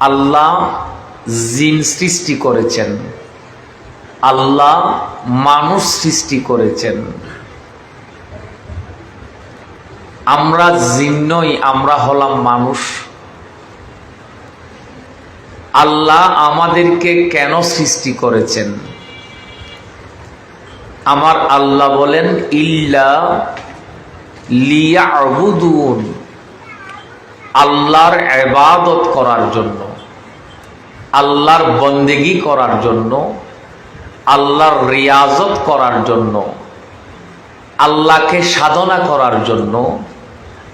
আল্লাহ জিন সৃষ্টি করেছেন। আল্লাহ মানুষ সৃষ্টি করেছেন। আমরা জিন নই, আমরা হলাম মানুষ। আল্লাহ আমাদেরকে কেন সৃষ্টি করেছেন? আমার আল্লাহ বলেন, ইল্লা লিয়াবুদুন, আল্লাহর এবাদত করার জন্য, আল্লাহর বন্দেগি করার জন্য, আল্লাহর রিয়াজত করার জন্য, আল্লাহকে সাধনা করার জন্য,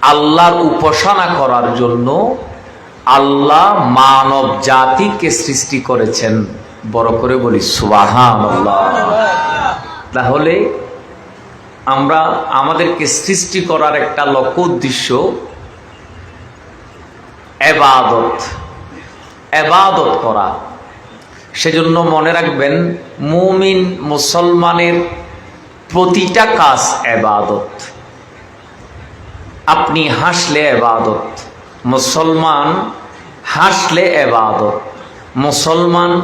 আল্লাহর উপাসনা করার জন্য আল্লাহ মানব জাতিকে সৃষ্টি করেছেন। বড় করে বলি সুবাহান তাহলে আমরা আমাদেরকে সৃষ্টি করার একটা লক্ষ্য উদ্দেশ্য এবাদত। এবাদত করা। সেজন্য মনে রাখবেন, মুমিন মুসলমানের প্রতিটা কাজ এবাদত। আপনি হাসলে এবাদত, মুসলমান হাসলে এবাদত, মুসলমান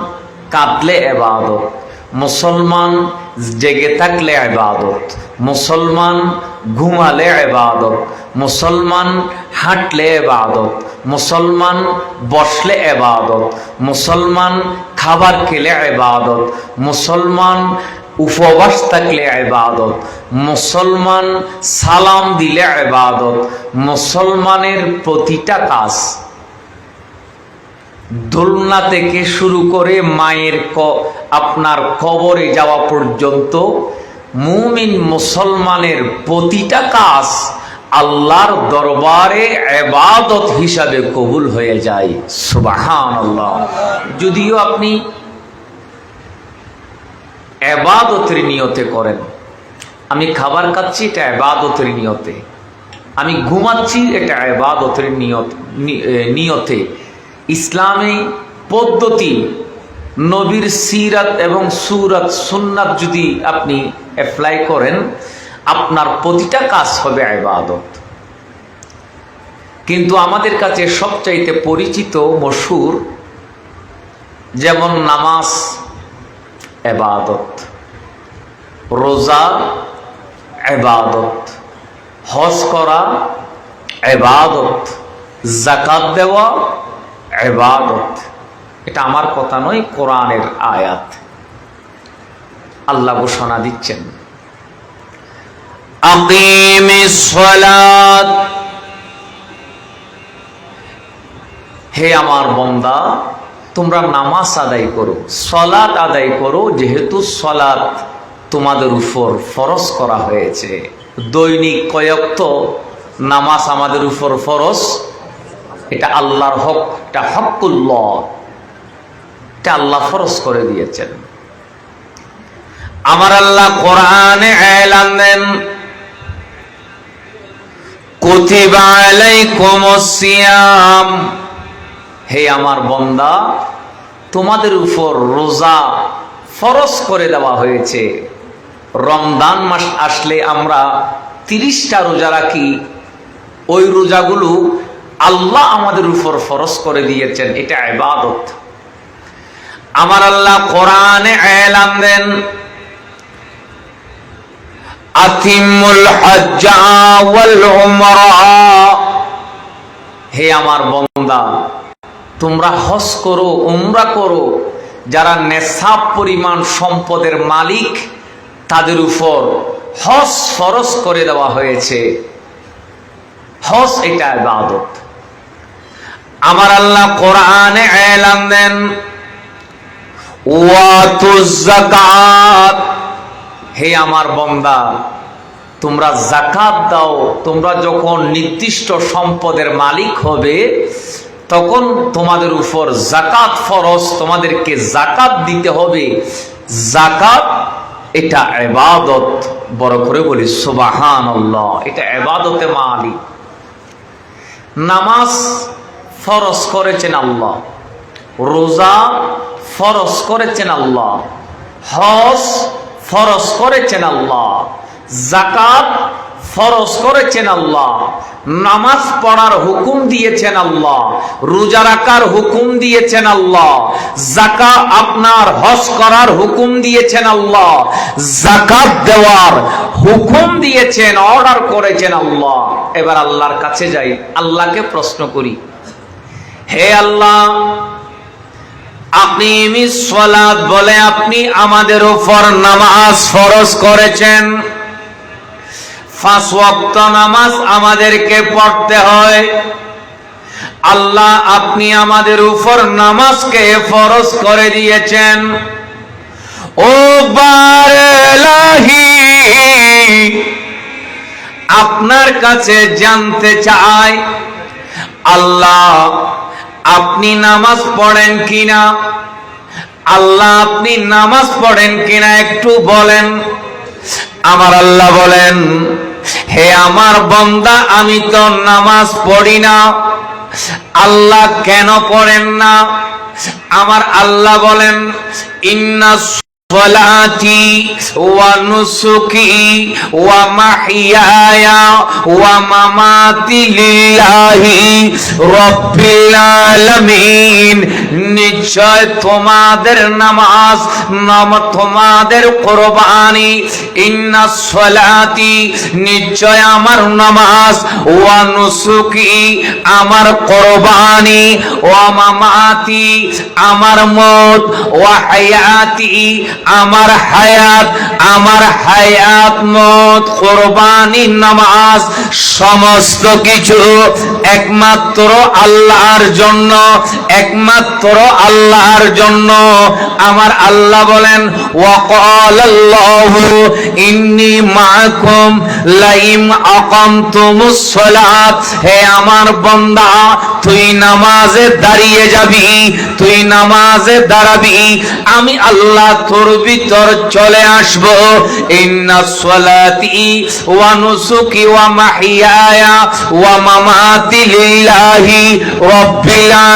কাঁদলে এবাদত, মুসলমান জেগে থাকলে এবাদত মুসলমান ঘুমালে এবাদত মুসলমান হাঁটলে এবাদত মুসলমান বসলে এবাদত মুসলমান খাবার খেলে এবাদত মুসলমান উপবাস থাকলে এবাদত মুসলমান সালাম দিলে এবাদত মুসলমানের প্রতিটা কাজ দোলনা থেকে শুরু করে মায়ের ক, আপনার কবরে যাওয়া পর্যন্ত মুমিন মুসলমানের প্রতিটা কাজ আল্লাহর দরবারে এবাদত হিসাবে কবুল হয়ে যায়। সুবাহান যদিও আপনি এবাদতের নিয়তে করেন। আমি খাবার খাচ্ছি, এটা এবাদতের নিয়তে। আমি ঘুমাচ্ছি, এটা এবাদতের নিয়ত নিয়তে। ইসলামী পদ্ধতি, নবীর সিরাত এবং সুরাত সুন্নাত যদি আপনি অ্যাপ্লাই করেন, আপনার প্রতিটা কাজ হবে আবাদত কিন্তু আমাদের কাছে সবচাইতে পরিচিত মশুর যেমন নামাজ এবাদত রোজা এবাদত হজ করা এবাদত জাকাত দেওয়া এবাদত এটা আমার কথা নয়, কোরআনের আয়াত। আল্লাহ ঘোষণা দিচ্ছেন। হে আমার বন্দা, তোমরা নামাজ আদায় করো, সলাত আদায় করো, যেহেতু সলাত তোমাদের উপর ফরজ করা হয়েছে। দৈনিক কয়ক্ত নামাজ আমাদের উপর ফরজ এটা আল্লাহর হক, এটা হকুল্লাহ এটা আল্লাহ ফরজ করে দিয়েছেন। আমার আল্লাহ কোরআনে এলান দেন হে আমার বন্দা, তোমাদের উপর রোজা ফরজ করে দেওয়া হয়েছে। রমদান মাস আসলে আমরা তিরিশটা রোজা রাখি। ওই রোজাগুলো আল্লাহ আমাদের উপর ফরজ করে দিয়েছেন, এটা ইবাদত। আমার আল্লাহ কোরআনে এলান দেন হে আমার বন্দা, তোমরা হজ করো, উমরা করো। যারা নেশাব পরিমাণ সম্পদের মালিক, তাদের উপর হজ ফরজ করে দেওয়া হয়েছে। হজ এটা ইবাদত। আমার আল্লাহ কোরআনে এলান দেন হে আমার বন্দা, তোমরা জাকাত দাও, তোমরা যখন নির্দিষ্ট সম্পদের মালিক হবে, তখন তোমাদের উপর জাকাত ফরজ, তোমাদেরকে জাকাত দিতে হবে। জাকাত এটা এবাদত। বড় করে বলি সুবাহান এটা এবাদতে মালিক। নামাজ ফরজ করেছেন আল্লাহ। রোজা ফরজ করেছেন আল্লাহ। হজ ফরজ করেছেন আল্লাহ। জাকাত ফরজ করেছেন আল্লাহ। নামাজ পড়ার হুকুম দিয়েছেন আল্লাহ। রোজা রাখার হুকুম দিয়েছেন আল্লাহ। জাকা আপনার হজ করার হুকুম দিয়েছেন আল্লাহ। জাকাত দেওয়ার হুকুম দিয়েছেন, অর্ডার করেছেন আল্লাহ। এবার আল্লাহর কাছে যাই, আল্লাহকে প্রশ্ন করি। হে আল্লাহ, আপনি মিসলাত বলে আপনি আমাদের উপর নামাজ ফরজ করেছেন। নামাজ আমাদেরকে পড়তে হয়। আল্লাহ, আপনি আমাদের উপর নামাজকে ফরজ করে দিয়েছেন। ও বারেলাহি আপনার কাছে জানতে চাই, আল্লাহ আপনি নামাজ পড়েন কিনা? আল্লাহ, আপনি নামাজ পড়েন কিনা একটু বলেন। আমার আল্লাহ বলেন, হে আমার বন্দা, আমি তো নামাজ পড়ি না। আল্লাহ কেন পড়েন না? আমার আল্লাহ বলেন, ইন্না صلاتي ونسكي ومحياي ومماتي لله رب العالمين. নিশ্চয় তোমাদের নামাজ, নাম তোমাদের কোরবানি। ইন্না সলাতি, নিশ্চয় আমার নামাজ। ওয়া নুসুকি, আমার কোরবানি। ওয়া মামাতি, আমার মত। ওয়া হায়াতি, আমার হায়াত। আমার হায়াত, মত, কোরবানি, নামাজ, সমস্ত কিছু একমাত্র আল্লাহর জন্য, একমাত্র আল্লাহর জন্য। আমার আল্লাহ বলেন ইন্নী মাআকুম লাইম হে আমার বান্দা, তুই নামাজে দাঁড়িয়ে যাবি, তুই নামাজে দাঁড়াবি। আমি আল্লাহ তোর ভিতর চলে আসব। ইন্না সলাতি ওয়া নুসুকি ওয়া মাহিয়ায়া ওয়া মামাতি লিল্লাহি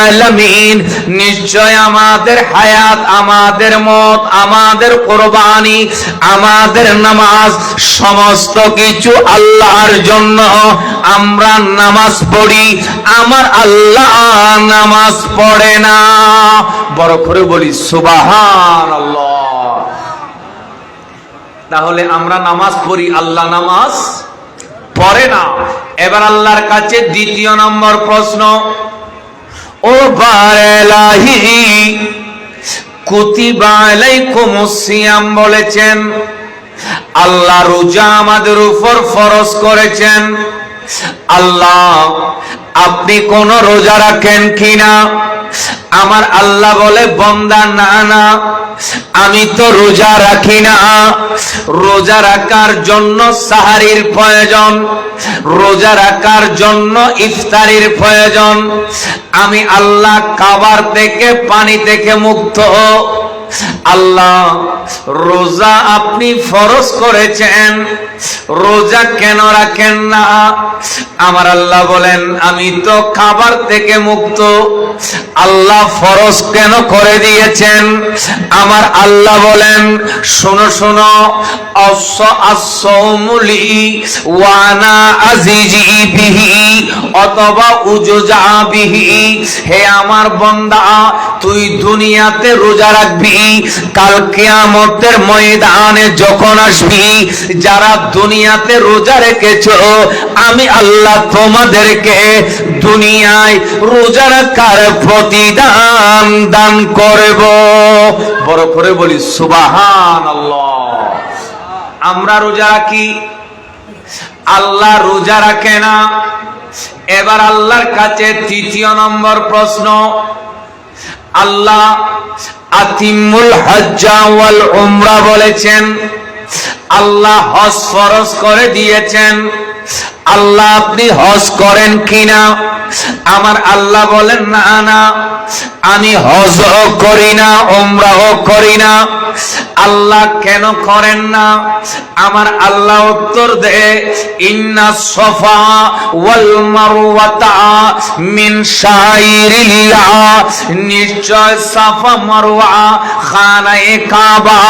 আলামিন। নিশ্চয় আমাদের হায়াত, আমাদের মত, আমাদের কোরবানি, আমাদের নামাজ, সমস্ত কিছু আল্লাহর জন্য আমরা নামাজ পড়ি। আমার আল্লাহ নামাজ পড়ে না। বড় করে বলি সুবাহান তাহলে আমরা নামাজ পড়ি, আল্লাহ নামাজ পড়ে না। এবার আল্লাহর কাছে দ্বিতীয় নম্বর প্রশ্ন ও বারেলাহি, কুতিবা আলাইকুমুস সিয়াম বলেছেন, আল্লাহ রোজা আমাদের উপর ফরজ করেছেন। আল্লাহ, আপনি কোন রোজা রাখেন কিনা? আমার আল্লাহ বলে, বন্দা, না না, আমি তো রোজা রাখি না। রোজা রাখার জন্য সাহারির প্রয়োজন। রোজা রাখার জন্য ইফতারির প্রয়োজন। আমি আল্লাহ খাবার থেকে পানি থেকে মুক্ত আল্লাহ, রোজা আপনি ফরজ করেছেন। রোজা কেন রাখেন না? আমার আল্লাহ বলেন, আমি তো খাবার থেকে মুক্ত। আল্লাহ ফরজ কেন করে দিয়েছেন? আমার আল্লাহ বলেন, শোনো শোনো ওয়ানা আজিজি বিহি অথবা উজুজা বিহি। হে আমার বন্দা, তুই দুনিয়াতে রোজা রাখবি। কাল কিয়ামতের ময়দানে যখন আসবি, যারা দুনিয়াতে রোজা রেখেছ, আমি আল্লাহ তোমাদেরকে দুনিয়ায় রোজা রাখার প্রতিদান দান করব। বড় করে বলি সুবাহান আমরা রোজা রাখি, আল্লাহ রোজা রাখে না। এবার আল্লাহর কাছে তৃতীয় নম্বর প্রশ্ন আল্লাহ আতিমুল হজ্জা ওয়াল উমরা বলেছেন আল্লাহ হজ ফরজ করে দিয়েছেন আল্লাহ আপনি হজ করেন কিনা? আমার আল্লাহ বলেন, না না, আমি হজ করি না ওমরাও করি না। আল্লাহ কেন করেন না? আমার আল্লাহ উত্তর দে, ইন্না সফা ওয়াল মারওয়াতা মিন শাইরিল্লাহ নিশ্চয় সাফা মারওয়া খানায়ে কাবা,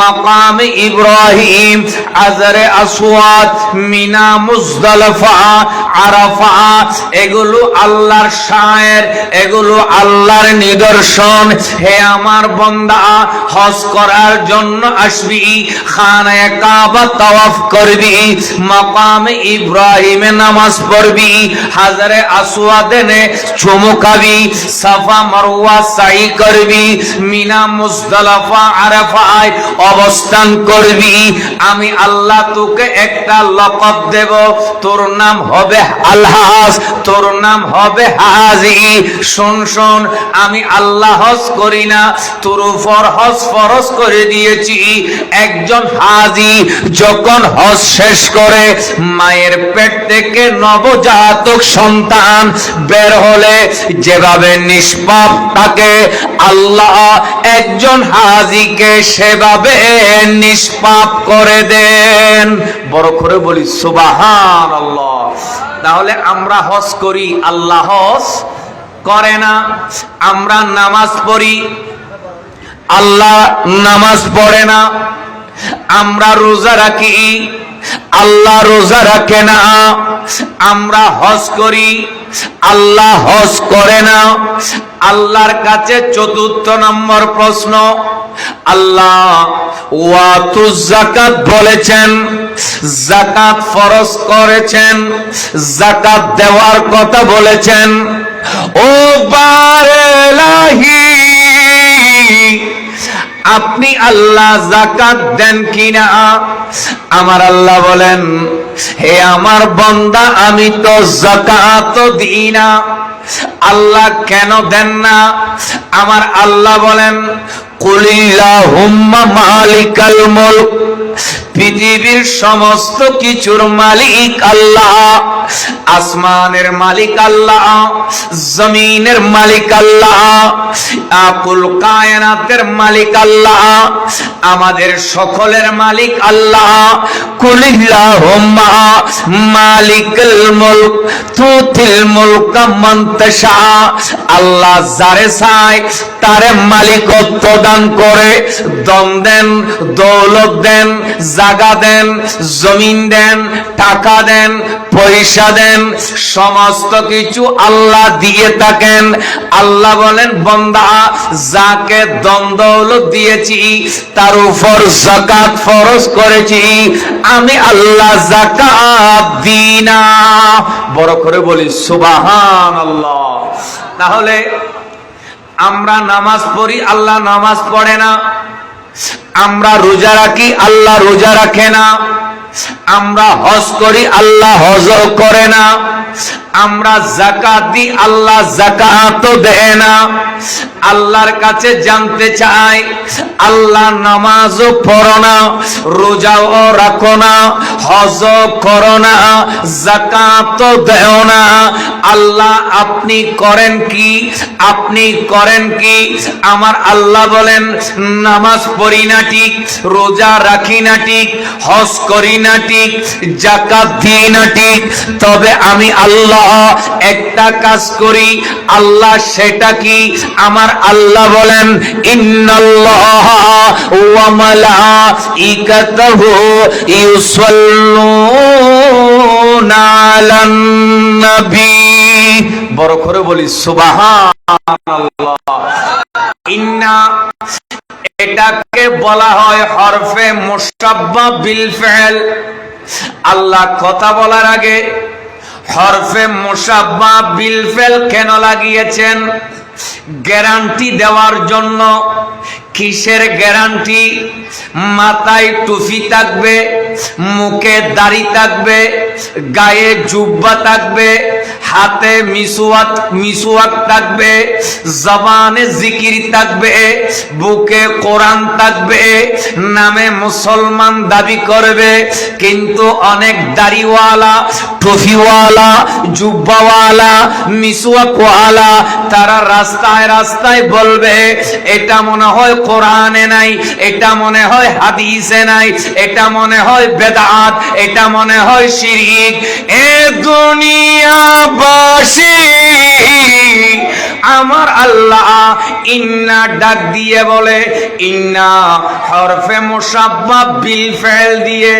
মাকাম ইব্রাহিম, আজরে আসওয়াদ, মিনা মুজদালিফা আরাফা, এগুলো আল্লাহর শায়ের, এগুলো আল্লাহর নিদর্শন। হে আমার বন্দা, হজ করার জন্য আসবি কাবা করবি ইব্রাহিমে নামাজ পড়বি, হাজারে সাফা মারওয়া সাই করবি, মিনা মুজদালিফা আরাফায় অবস্থান করবি। আমি আল্লাহ তোকে একটা লকব দেব তোর নাম হবে আলহাস তোর নাম হবে হাজি। শোন শোন, আমি আল্লাহ হজ করি না, তোর উপর হজ ফরজ করে দিয়েছি। একজন হাজি যখন হজ শেষ করে, মায়ের পেট থেকে নবজাতক সন্তান বের হলে যেভাবে নিষ্পাপ থাকে, আল্লাহ একজন হাজিকে সেভাবে নিষ্পাপ করে দেন। বড় করে বলি, সুবাহান তাহলে আমরা হজ করি, আল্লাহ হজ করে না। আমরা নামাজ পড়ি, আল্লাহ নামাজ পড়ে না। আমরা রোজা রাখি আল্লাহ রোজা রাখে না। আমরা হজ করি, আল্লাহ হজ করে না। আল্লাহর কাছে চতুর্থ নম্বর প্রশ্ন, আল্লাহ ওয়াতু জাকাত বলেছেন জাকাত ফরজ করেছেন জাকাত দেওয়ার কথা বলেছেন। ও বারেলাহি আপনি আল্লাহ জাকাত দেন কিনা? আমার আল্লাহ বলেন, হে আমার বন্দা, আমি তো জাকাত দিই না। আল্লাহ কেন দেন না? আমার আল্লাহ বলেন পৃথিবীর সমস্ত কিছুর মালিক আল্লাহ। আসমানের মালিক আল্লাহ। জমিনের মালিক আল্লাহ। আকুল কায়নাতের মালিক আল্লাহ। আমাদের সকলের মালিক আল্লাহ। কুলিল্লাহুম্মা মালিকাল আল্লাহ যারে চায়, তারে মালিকত্ব দান করে, দম দেন, দৌলত দেন, জাগা দেন, জমিন দেন, টাকা দেন, পয়সা দেন, সমস্ত কিছু আল্লাহ দিয়ে থাকেন। আল্লাহ বলেন, বন্দা, যাকে দম দৌলত দিয়েছি, তার উপর জাকাত ফরজ করেছি। আমি আল্লাহ জাকাত দিই না। বড় করে বলি সুবাহান আল্লাহ তাহলে আমরা নামাজ পড়ি আল্লাহ নামাজ পড়ে না। আমরা রোজা রাখি আল্লাহ রোজা রাখে না। আমরা হজ করি, আল্লাহ হজ করে না। আমরা জাকাত দিই, আল্লাহ জাকাত দেয় না। আল্লাহর কাছে জানতে চাই, আল্লাহ নামাজও পড়ো না, রোজাও রাখো না হজ করো না জাকাত দেও না। আল্লাহ, আপনি করেন কি? আপনি করেন কি? আমার আল্লাহ বলেন, নামাজ পড়ি না ঠিক, রোজা রাখি না ঠিক, হজ করি না ঠিক জাকাত দিই না তবে আমি আল্লাহ একটা কাজ করি, আল্লাহ সেটা কি? আমার আল্লাহ বলেন, ইন্নাল্লাহ ওয়া মালাইকাতাহু ইউসাল্লুনা আলান নবী। বড় করে বলি, সুবহানাল্লাহ। এটাকে বলা হয় হরফে মুসাব্বা বিল ফেল। আল্লাহ কথা বলার আগে হরফে মুসাব্বা বিল ফেল কেন লাগিয়েছেন? গ্যারান্টি দেওয়ার জন্য। কিসের গ্যারান্টি? মাথায় টুফি থাকবে। মুখে দাড়ি থাকবে, গায়ে জুব্বা থাকবে, হাতে মিসুয়াক মিসুয়াক থাকবে, জবানে জিকির থাকবে, বুকে কোরআন থাকবে, নামে মুসলমান দাবি করবে, কিন্তু অনেক দাড়িওয়ালা টুফিওয়ালা জুব্বাওয়ালা মিসুয়াকওয়ালা তারা রাস্তায় রাস্তায় বলবে, এটা মনে হয় কোরআনে নাই, এটা মনে হয় হাদিসে নাই, এটা মনে হয় বেদাত এটা মনে হয় শিরিক। এ দুনিয়াবাসী আমার আল্লাহ ইন্না ডাক দিয়ে বলে, ইন্না হরফে মুসাব্বা বিল ফেল দিয়ে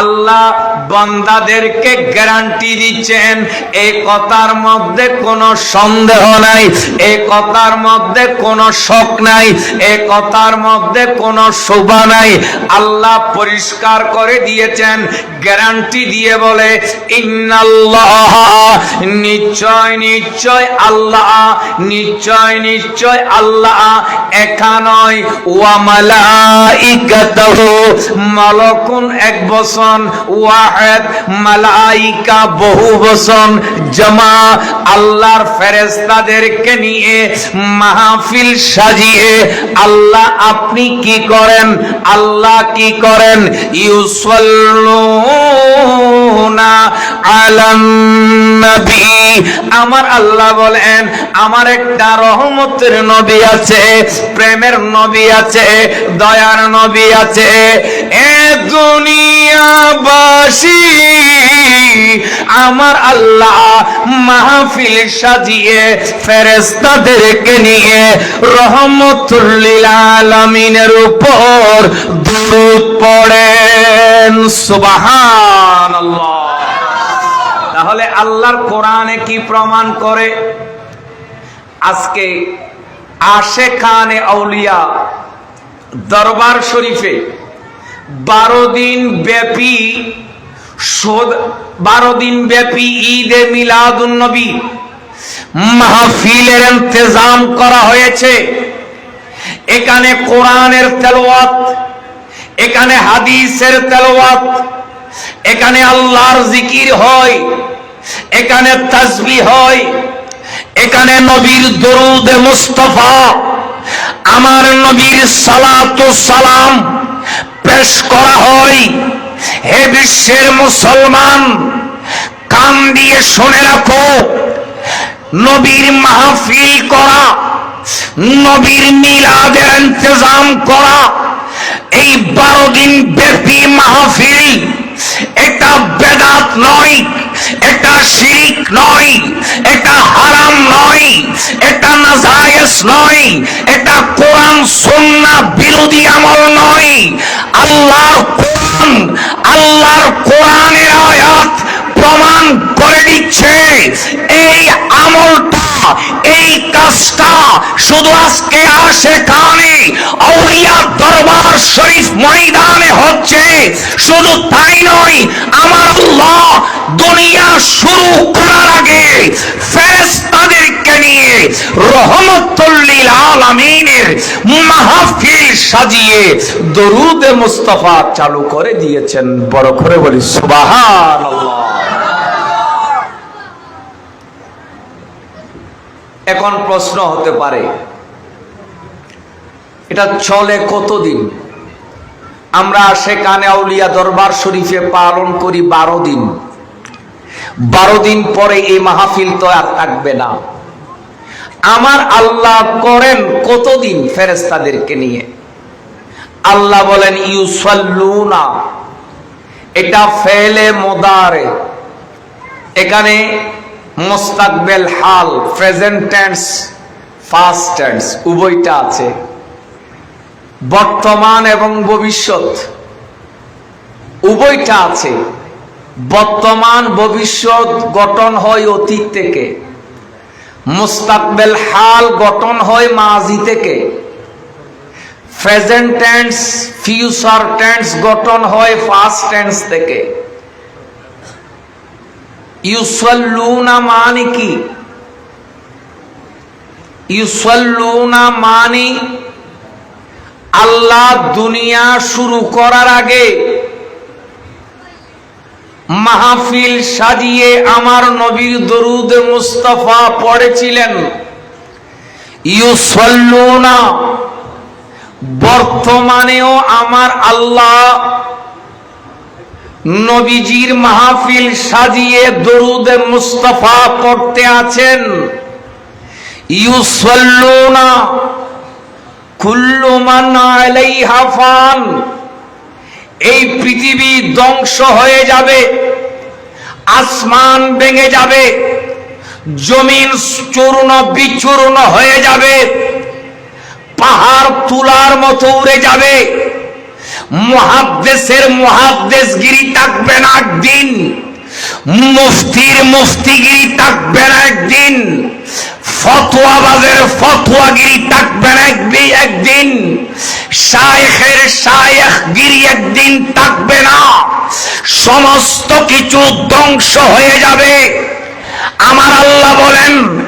আল্লাহ বান্দাদেরকে গ্যারান্টি দিচ্ছেন। এই কথার মধ্যে কোনো সন্দেহ নাই এই কথার মধ্যে কোনো শক নাই এই কথার মধ্যে কোনো শোভা নাই। আল্লাহ পরিষ্কার করে দিয়েছেন, গ্যারান্টি দিয়ে বলে, ইন্নাল্লাহ, নিশ্চয় নিশ্চয় আল্লাহ নিশ্চয় নিশ্চয় আল্লাহ একা মালাইকা বহু আল্লাহর নিয়ে মাহফিল সাজিয়ে আল্লাহ আপনি কি করেন? আল্লাহ কি করেন? ইউসাল্লুনা আলান নবী আমার আল্লাহ বলেন, আমার একটা রহমতের নবী আছে, প্রেমের নবী আছে, দয়ার নবী আছে। এ দুনিয়াবাসী, আমার আল্লাহ মাহফিল সাজিয়ে ফেরেস্তাদেরকে নিয়ে রহমতুল্লিল আলমিনের উপর দুধ পড়েন। সুবাহান তাহলে আল্লাহর কোরআনে কি প্রমাণ করে? আজকে আশে খানে আউলিয়া দরবার শরীফে বারো দিন ব্যাপী বারো দিন ব্যাপী ঈদে মিলাদুন নবী মাহফিলের ইন্তজাম করা হয়েছে। এখানে কোরআনের তেলাওয়াত, এখানে হাদিসের তেলাওয়াত, এখানে আল্লাহর জিকির হয়। এখানে তাসবি হয়, এখানে নবীর দরুদে মুস্তফা। আমার নবীর সালাতু সালাম পেশ করা হয়, হে বিশ্বের মুসলমান, কান দিয়ে শুনে রাখো, নবীর মাহফিল করা, নবীর মিলাদের ইন্তজাম করা, এই বারো দিন ব্যাপী মাহফিল এটা বেদাত নয় এটা শিরিক নয় এটা হারাম নয় এটা নাজায়েজ নয় এটা কোরআন সুন্নাহ বিরোধী আমল নয়। আল্লাহর কোরআন, আল্লাহর কোরআনের আয়াত প্রমাণ করে দিচ্ছে। এই আমলটা, এই কাজটা শুধু আজকে আসে কানে আউলিয়া দরবার শরীফ ময়দানে হচ্ছে। শুধু তাই নয়, আমার আল্লাহ দুনিয়া শুরু করার আগে ফেরেশতাদেরকে নিয়ে রহমতুল্লিল আলামিনের মাহফিল সাজিয়ে দরুদে মুস্তাফা চালু করে দিয়েছেন। বড় করে বলি, সুবহানাল্লাহ। এখন প্রশ্ন হতে পারে, এটা চলে কতদিন? আমরা সেখানে আউলিয়া দরবার শরীফে পালন করি বারো দিন। বারো দিন পরে এই মাহফিল তো আর থাকবে না। আমার আল্লাহ করেন কতদিন ফেরেস্তাদেরকে নিয়ে? আল্লাহ বলেন, ইউসাল্লুনা, এটা ফেলে মোদারে। এখানে মোস্তাকবেল হাল প্রেজেন্ট ফাস্ট টেন্স উভয়টা আছে। বর্তমান এবং ভবিষ্যৎ, উভয়টা আছে। বর্তমান, ভবিষ্যৎ গঠন হয় অতীত থেকে। মুস্তাকবেল হাল গঠন হয় মাজি থেকে। প্রেজেন্ট টেন্স ফিউচার টেন্স গঠন হয় ফাস্ট টেন্স থেকে। ইউসল্লুনা মানে কি? ইউসল্লুনা মানে আল্লাহ দুনিয়া শুরু করার আগে মাহফিল সাজিয়ে আমার নবীর দরুদ মুস্তফা পড়েছিলেন। ইউসল্লুনা বর্তমানেও আমার আল্লাহ নবীজির মাহফিল সাজিয়ে দরুদে মুস্তফা পড়তে আছেন। ইউসল্লুনা কুল্লু মান আলাইহা এই পৃথিবী ধ্বংস হয়ে যাবে, আসমান ভেঙে যাবে, জমিন চূর্ণ বিচূর্ণ হয়ে যাবে, পাহাড় তুলার মতো উড়ে যাবে। মহাদ্দেশের মহাদ্দেশগিরি থাকবে না একদিন। মুফতির মুফতিগিরি থাকবে না একদিন। ফতোয়াবাজের ফতোয়াগিরি থাকবে না একদিন একদিন। শায়েখের শায়েখগিরি একদিন থাকবে না। সমস্ত কিছু ধ্বংস হয়ে যাবে। আমার আল্লাহ বলেন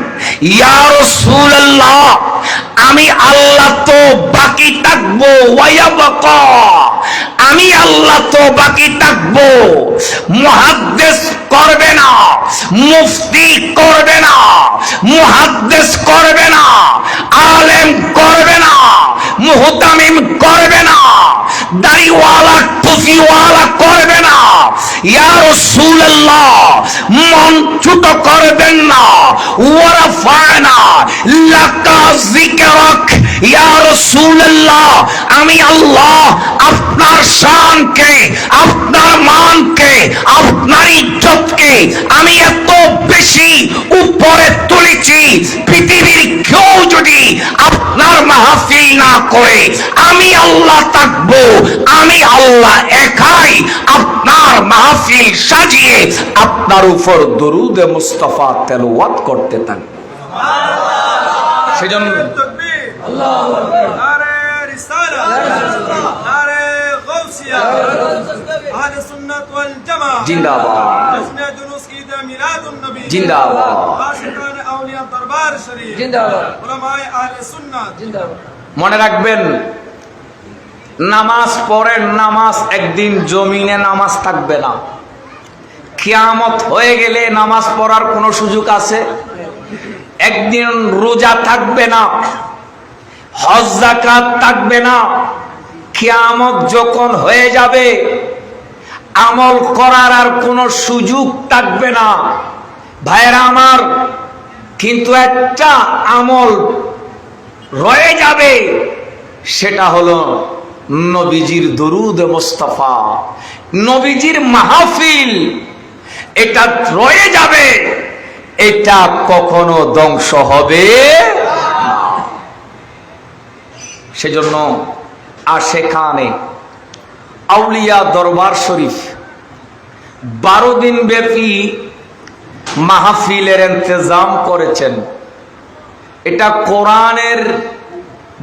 আমি আল্লাহ তো বাকি থাকব আমি আল্লাহ তো বাকি থাকব। মুহাদ্দিস করবে না, মুফতি করবে না, মুহাদ্দিস করবে না, আলেম করবে না, মুহতামিম করবে না, দাড়িওয়ালা, টুপিওয়ালা করবে না। আমি আল্লাহ আপনার শানকে, আপনার মানকে, আপনার ইজ্জতকে আমি এত বেশি উপরে তুলেছি, পৃথিবীর কেউ যদি আপনার মাহফিল না করে, আমি আল্লাহ থাকব, আমি আল্লাহ একাই আপনার আমার মাহফিল সাজিয়ে আপনার উপর দরুদে মুস্তফা তেলাওয়াত করতে থাকি। সেজন্য জিন্দাবাদ। মনে রাখবেন নামাজ পড়েন, নামাজ একদিন জমিনে নামাজ থাকবে না। কিয়ামত হয়ে গেলে নামাজ পড়ার কোনো সুযোগ আছে? একদিন রোজা থাকবে না, হজ জাকাত থাকবে না। কিয়ামত যখন হয়ে যাবে, আমল করার আর কোনো সুযোগ থাকবে না। ভাইয়েরা আমার, কিন্তু একটা আমল রয়ে যাবে, সেটা হলো নবীজির দরুদ মোস্তফা, নবীজির মাহফিল, এটা রয়ে যাবে, এটা কখনো ধ্বংস হবে সেজন্য সেজন্য আশেখানে আউলিয়া দরবার শরীফ, বারো দিন ব্যাপী মাহফিলের ইন্তজাম করেছেন। এটা কোরআনের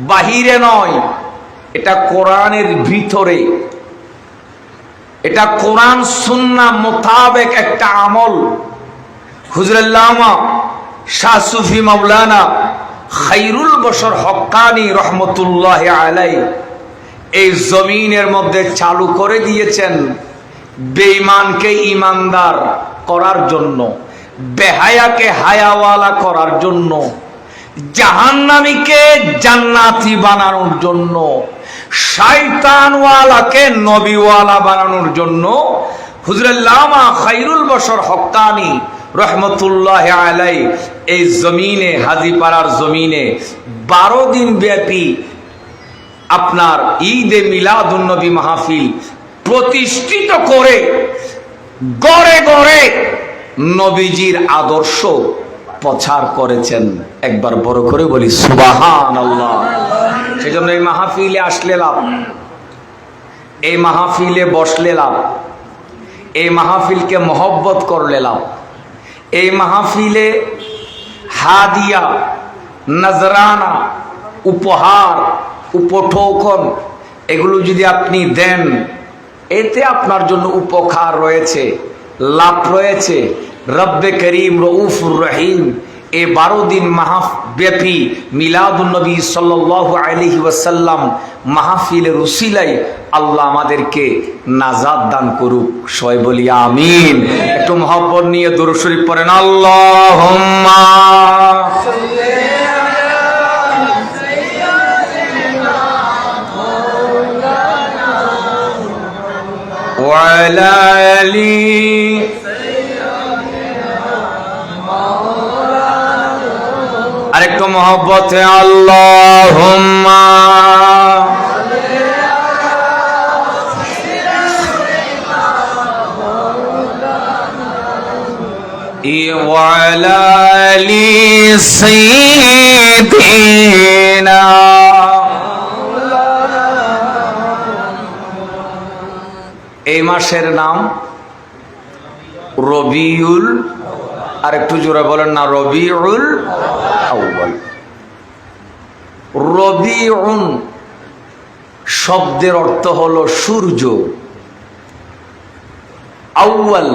বাহিরে নয় এটা কোরআনের ভিতরে। এটা কোরআন সুন্না মোতাবেক একটা আমল। হুজরুল্লামা শাহ সুফি মাওলানা খাইরুল বশর হক্কানি রহমতুল্লাহ আলাই এই জমিনের মধ্যে চালু করে দিয়েছেন বেঈমানকে ইমানদার করার জন্য, বেহায়াকে হায়াওয়ালা করার জন্য, জাহান্নামীকে জান্নাতি বানানোর জন্য। শয়তানওয়ালাকে নবীওয়ালা বানানোর জন্য হুজরুল্লামা খাইরুল বশর হক্কানি রহমতুল্লাহ আলাই এই জমিনে, হাজিপাড়ার জমিনে বারো দিন ব্যাপী আপনার ঈদে মিলাদুন্নবী মাহফিল প্রতিষ্ঠিত করে গড়ে গড়ে নবীজির আদর্শ প্রচার করেছেন। একবার বড় করে বলি সুবাহান আল্লাহ সেজন্য এই মাহফিলে আসলে লাভ। এই মাহফিলে বসলে লাভ। এই মাহফিলকে মহব্বত করলে লাভ। এই মাহফিলে হাদিয়া, নজরানা, উপহার, উপঠৌকন, এগুলো যদি আপনি দেন, এতে আপনার জন্য উপকার রয়েছে, লাভ রয়েছে। রব্বে করিম রউফুর রহিম। এ বারো দিন মাহাফ ব্যাপী মিলাদুলনবী সাল্লাল্লাহু আলাইহি ওয়াসাল্লাম মাহফিলের উসিলাই আল্লাহ আমাদেরকে নাজাদ দান করুক সবাই বলি আমিন একটু মহব্বত নিয়ে দরুদ শরীফ পড়েন আল্লাহুম্মা وعلى آله আরেকটু মহব্বতে আল্লাহুম্মা وعلى آل سيدنا এই মাসের নাম রবিউল আর একটু জোরে বলেন না আউ্বাল রবিউন শব্দের অর্থ হলো সূর্য। আউ্বাল